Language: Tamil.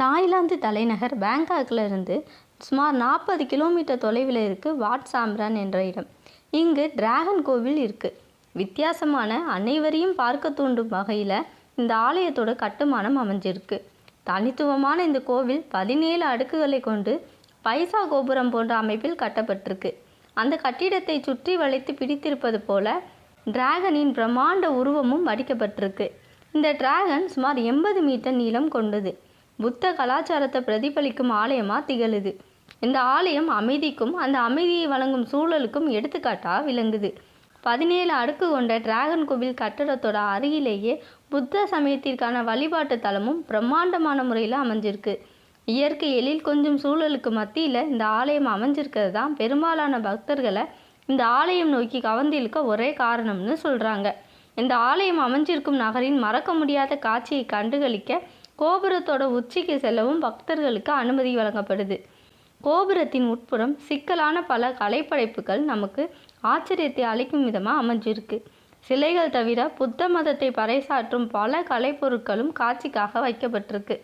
தாய்லாந்து தலைநகர் பேங்காக்கில் இருந்து சுமார் நாற்பது கிலோமீட்டர் தொலைவில் இருக்குது வாட் சாம்ரான் என்ற இடம். இங்கு டிராகன் கோவில் இருக்குது வித்தியாசமான அனைவரையும் பார்க்க தூண்டும் வகையில் இந்த ஆலயத்தோட கட்டுமானம் அமைஞ்சிருக்கு. தனித்துவமான இந்த கோவில் பதினேழு அடுக்குகளை கொண்டு பைசா கோபுரம் போன்ற அமைப்பில் கட்டப்பட்டிருக்கு. அந்த கட்டிடத்தை சுற்றி வளைத்து பிடித்திருப்பது போல டிராகனின் பிரம்மாண்ட உருவமும் வடிக்கப்பட்டிருக்கு. இந்த டிராகன் சுமார் எண்பது மீட்டர் நீளம் கொண்டது. புத்த கலாச்சாரத்தை பிரதிபலிக்கும் ஆலயமாக திகழுது. இந்த ஆலயம் அமைதிக்கும் அந்த அமைதியை வழங்கும் சூழலுக்கும் எடுத்துக்காட்டாக விளங்குது. பதினேழு அடுக்கு கொண்ட டிராகன் கோவில் கட்டடத்தோட அருகிலேயே புத்த சமயத்திற்கான வழிபாட்டு தலமும் பிரம்மாண்டமான முறையில் அமைஞ்சிருக்கு. இயற்கை எழில் கொஞ்சம் சூழலுக்கு மத்தியில் இந்த ஆலயம் அமைஞ்சிருக்கிறது தான் பெரும்பாலான பக்தர்களை இந்த ஆலயம் நோக்கி கவர்ந்திருக்க ஒரே காரணம்னு சொல்கிறாங்க இந்த ஆலயம் அமைஞ்சிருக்கும் நகரின் மறக்க முடியாத காட்சியை கண்டுகளிக்க கோபுரத்தோட உச்சிக்கு செல்லவும் பக்தர்களுக்கு அனுமதி வழங்கப்படுது. கோபுரத்தின் உட்புறம் சிக்கலான பல கலைப்படைப்புகள் நமக்கு ஆச்சரியத்தை அளிக்கும் விதமாக அமைஞ்சிருக்கு. சிலைகள் தவிர புத்த மதத்தை பறைசாற்றும் பல கலைப்பொருட்களும் காட்சிக்காக வைக்கப்பட்டிருக்கு.